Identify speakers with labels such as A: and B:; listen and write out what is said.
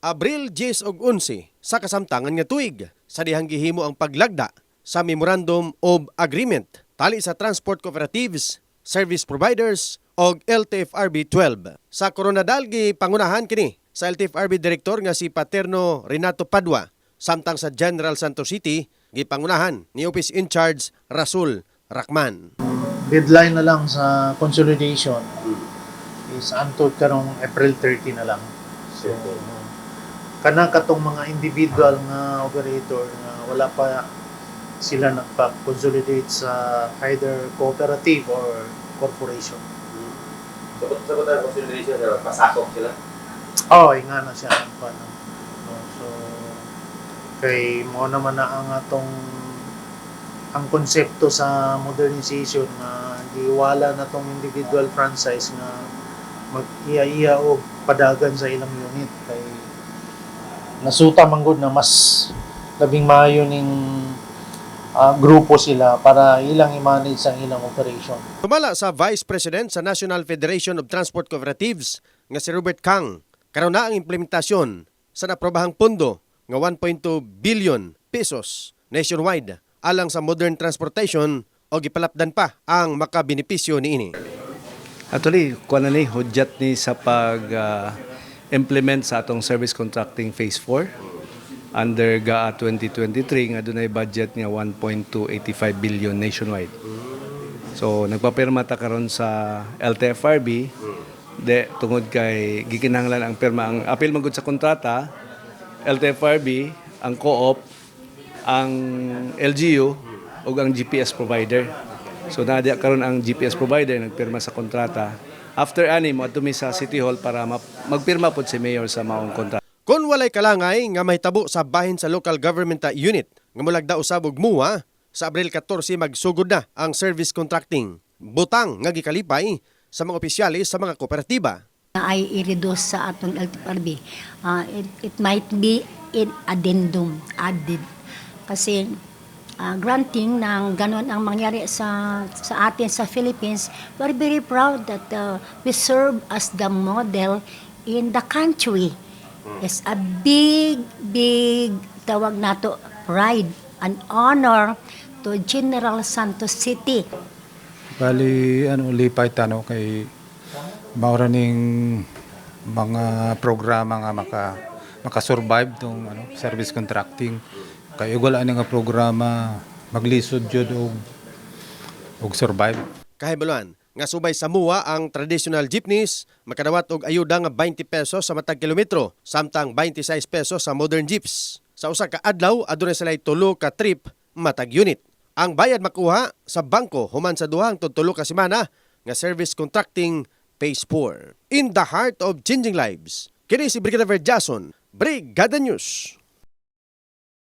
A: Abril 10 ug 11 sa kasamtangan nga tuig sa dihang gihimo ang paglagda sa Memorandum of Agreement tali sa Transport Cooperatives, Service Providers og LTFRB 12. Sa Coronadal gi pangunahan kini sa LTFRB Director nga si Paterno Renato Padua samtang sa General Santos City gipangunahan ni Office in Charge Rasul Rakman.
B: deadline na lang sa consolidation is antod karong April 30 na lang. So, kana katong mga individual nga operator nga wala pa sila nagpa-consolidate sa either cooperative or corporation.
C: So, sa ko tayo consideration sir, pasakop sila.
B: Oh, nga na siya ang. No, so kay mo naman na ang atong ang konsepto sa modernization nga giwala na tong individual franchise nga mag-iya-iya og padagan sa ilang unit kay nasuta man gud na mas labing maayo ning ah, grupo sila para ilang i-manage ang ilang operation.
A: Tumala sa Vice President sa National Federation of Transport Cooperatives nga si Robert Kang, karon na ang implementasyon sa naprobahang pondo nga 1.2 billion pesos nationwide alang sa modern transportation o gipalapdan pa ang makabenepisyo niini.
D: Actually, kuha na ni, hudyat ni sa pag ah, implement sa atong service contracting phase 4 under GAA 2023 nga dunay budget nga 1.285 billion nationwide. So nagpapirma ta karon sa LTFRB de tungod kay gikinahanglan ang pirma ang apil magud sa kontrata LTFRB ang co-op ang LGU ug ang GPS provider. So nadia karon ang GPS provider nagpirma sa kontrata. After ani mo mi sa City Hall para magpirma pod si mayor sa maong kontrata.
A: Kung walay kalangay nga mahitabo sa bahin sa local government unit nga mulagda usab og muwa sa Abril 14 magsugod na ang service contracting. Butang nga gikalipay sa mga opisyalis sa mga kooperatiba.
E: ay i-reduce sa atong LTFRB. Ah, it, it might be in addendum, added. Kasi ah, granting ng ganon ang mangyari sa sa atin sa Philippines, we're very proud that uh, we serve as the model in the country. It's a big, big tawag nato pride and honor to General Santos City.
F: Bali, ano, lipay tano kay maura ning mga programa nga maka makasurvive tong ano, service contracting. Kay wala ni nga programa maglisod jud og og survive.
A: Kahibaluan, nga subay sa muwa ang traditional jeepneys, makadawat og ayuda nga 20 pesos sa matag kilometro, samtang 26 pesos sa modern jeeps. Sa usa ka adlaw, adunay sila tulo ka trip matag unit. Ang bayad makuha sa bangko human sa duhang tud tulo ka semana nga service contracting phase 4. In the heart of changing lives, kini si Brigadier Jason, Brigada News.